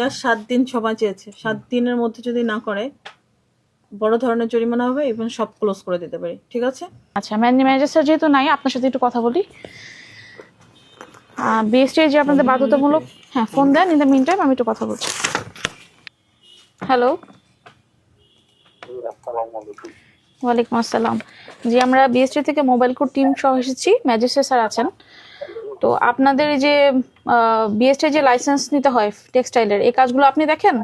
যা সাত দিন সময় চেয়েছে সাত দিনের মধ্যে যদি না করে বড় ধরনের জরিমানা হবে এবং সব ক্লোজ করে দিতে পারি। ঠিক আছে? আচ্ছা ম্যানেজার স্যার যেহেতু নাই আপনার সাথে একটু কথা বলি। বিএসটি যে আপনাদের বাধ্যতামূলক হ্যাঁ phone then in the meantime আমি একটু কথা বলছি। হ্যালো। ওয়ালাইকুম আসসালাম। জি আমরা বিএসটি থেকে মোবাইল কোড টিম সহ এসেছি। ম্যাজিস্ট্রেট স্যার আছেন। তো আপনাদের যে বিএসটি যে লাইসেন্স নিতে হয় টেক্সটাইলের এই কাজগুলো আপনি দেখেন?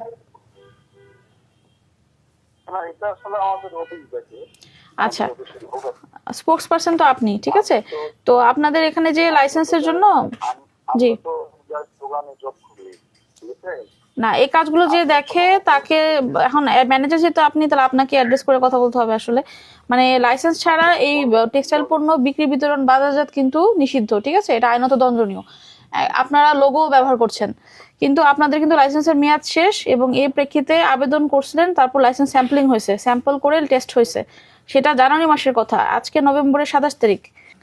আচ্ছা। স্পোর্টস পার্সন তো আপনি ঠিক আছে? তো আপনাদের এখানে যে লাইসেন্সের জন্য? জি। না এই কাজগুলো যে দেখে তাকে এখন ম্যানেজার যেহেতু আপনি তাহলে আপনাকে অ্যাড্রেস করে কথা বলতে হবে আসলে। মানে লাইসেন্স ছাড়া এই টেক্সটাইল পণ্য বিক্রি বিতরণ বাজারজাত কিন্তু নিষিদ্ধ ঠিক আছে? এটা আইনত দণ্ডনীয়। আপনারা লোগো ব্যবহার করছেন। কিন্তু আপনাদের কিন্তু লাইসেন্সের মেয়াদ শেষ এবং এই প্রেক্ষিতে আবেদন করছিলেন তারপর লাইসেন্স স্যাম্পলিং হয়েছে স্যাম্পল করে টেস্ট হয়েছে। সেটা জানুয়ারি মাসের কথা আজকে নভেম্বরের সাতাশ তারিখ।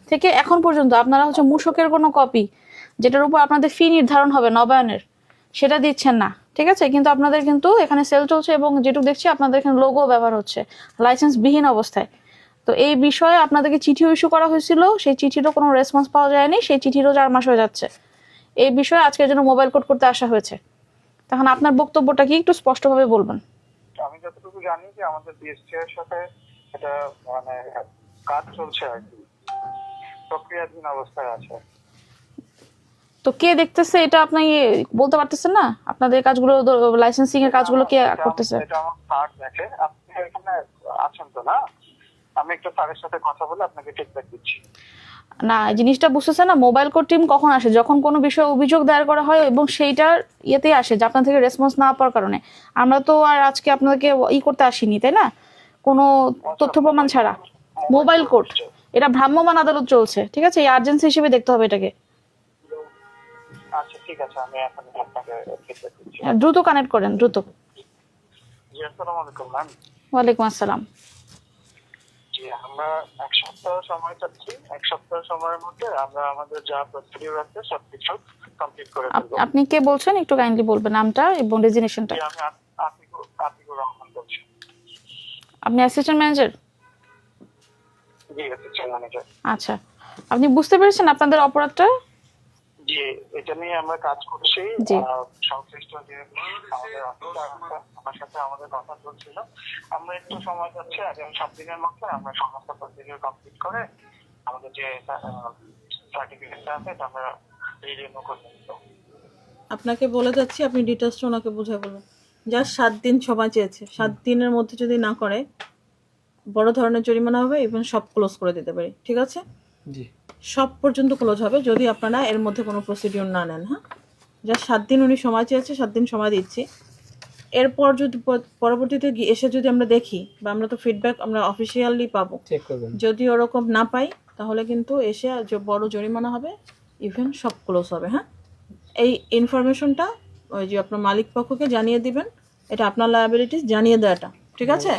থেকে এখন পর্যন্ত আপনারা হচ্ছে মূসকের কোনো কপি যেটার উপর আপনাদের ফি নির্ধারণ হবে নবায়নের সেটা দিচ্ছেন না। ঠিক আছে? কিন্তু আপনাদের কিন্তু এখানে সেল চলছে এবং যেটুকু দেখছি আপনাদের এখানে লোগো ব্যবহার হচ্ছে লাইসেন্স বিহীন অবস্থায়। তো এই বিষয়ে আপনাদেরকে চিঠিও ইস্যু করা হয়েছিল সেই চিঠিরও কোনো রেসপন্স পাওয়া যায়নি সেই চিঠিরও চার মাস হয়ে যাচ্ছে। এই বিষয়ে আজকের জন্য মোবাইল কোড করতে আসা হয়েছে। তখন আপনার বক্তব্যটা কি একটু স্পষ্টভাবে বলবেন? আমি যতটুকু জানি যে আমাদের বিএসটি এর সাথে এটা মানে কাজ চলছে আর কি। প্রক্রিয়াধীন অবস্থায় আছে। তো কে দেখতেছে এটা আপনি বলতে পারতেছেন না? আপনাদের কাজগুলো লাইসেন্সিং এর কাজগুলো কে করতেছে? এটা আমার স্যার দেখে। আপনি এখানে আছেন তো না? আমি একটু স্যারের সাথে কথা বলে আপনাকে ফিডব্যাক দিচ্ছি। না জিনিসটা বুঝতেছে না মোবাইল কোড টিম কখন আসে? যখন কোনো বিষয়ে অভিযোগ দায়ের করা হয় এবং সেইটার ইয়েতেই আসে যে আপনার থেকে রেসপন্স না পাওয়ার কারণে। আমরা তো আর আজকে আপনাদেরকে ই করতে আসিনি তাই না? কোনো তথ্য প্রমাণ ছাড়া। মোবাইল কোড এটা ভ্রাম্যমাণ আদালত চলছে ঠিক আছে? এই আর্জেন্সি হিসেবে দেখতে হবে এটাকে। আচ্ছা ঠিক আছে আমি এখন আপনাকে হ্যাঁ, দ্রুত কানেক্ট করেন দ্রুত। জি আসসালামু আলাইকুম ম্যাম ওয়ালাইকুম আসসালাম। জি আমরা এক সপ্তাহ সময় চাচ্ছি। এক সপ্তাহ সময়ের মধ্যে আমরা আমাদের যা প্রসিডিউর আছে সবকিছু কমপ্লিট করে আপ- আপনি কে বলছেন? একটু কাইন্ডলি বলবেন নামটা এবং রেজিনেশনটা আমি আত- আতিকুর আতিকুর রহমান বলছি। আপনি অ্যাসিস্ট্যান্ট ম্যানেজার জি অ্যাসিস্ট্যান্ট ম্যানেজার আচ্ছা। আপনি বুঝতে পেরেছেন আপনাদের অপরাধটা? জি এটা নিয়ে আমরা কাজ করছি সংশ্লিষ্ট যে আমাদের আমার সাথে আমাদের কথা চলছিল। আমরা একটু সময় যাচ্ছে আগামী সাত দিনের মধ্যে আমরা সমস্ত প্রসিডিউর কমপ্লিট করে আমাদের যে সার্টিফিকেটটা আছে এটা আমরা রিনিউ করে দেবো আপনাকে বলে যাচ্ছি আপনি ডিটেলসটা ওনাকে বুঝাই বলুন। যা সাত দিন সময় চেয়েছে। সাত দিনের মধ্যে যদি না করে বড় ধরনের জরিমানা হবে এবং সব ক্লোজ করে দিতে পারি। ঠিক আছে? জি। সব পর্যন্ত ক্লোজ হবে যদি আপনারা এর মধ্যে কোনো প্রসিডিওর না নেন হ্যাঁ? যা সাত দিন উনি সময় চেয়েছে সাত দিন সময় দিচ্ছি। এরপর যদি পরবর্তীতে এসে যদি আমরা দেখি বা আমরা তো ফিডব্যাক আমরা অফিসিয়ালি পাবো। যদি ওরকম না পাই তাহলে কিন্তু এসে যে বড় জরিমানা হবে ইভেন সব ক্লোজ হবে হ্যাঁ? এই ইনফরমেশনটা ওই যে আপনার মালিক পক্ষকে জানিয়ে দিবেন। এটা আপনার লায়াবিলিটিস জানিয়ে দেওয়াটা ঠিক আছে?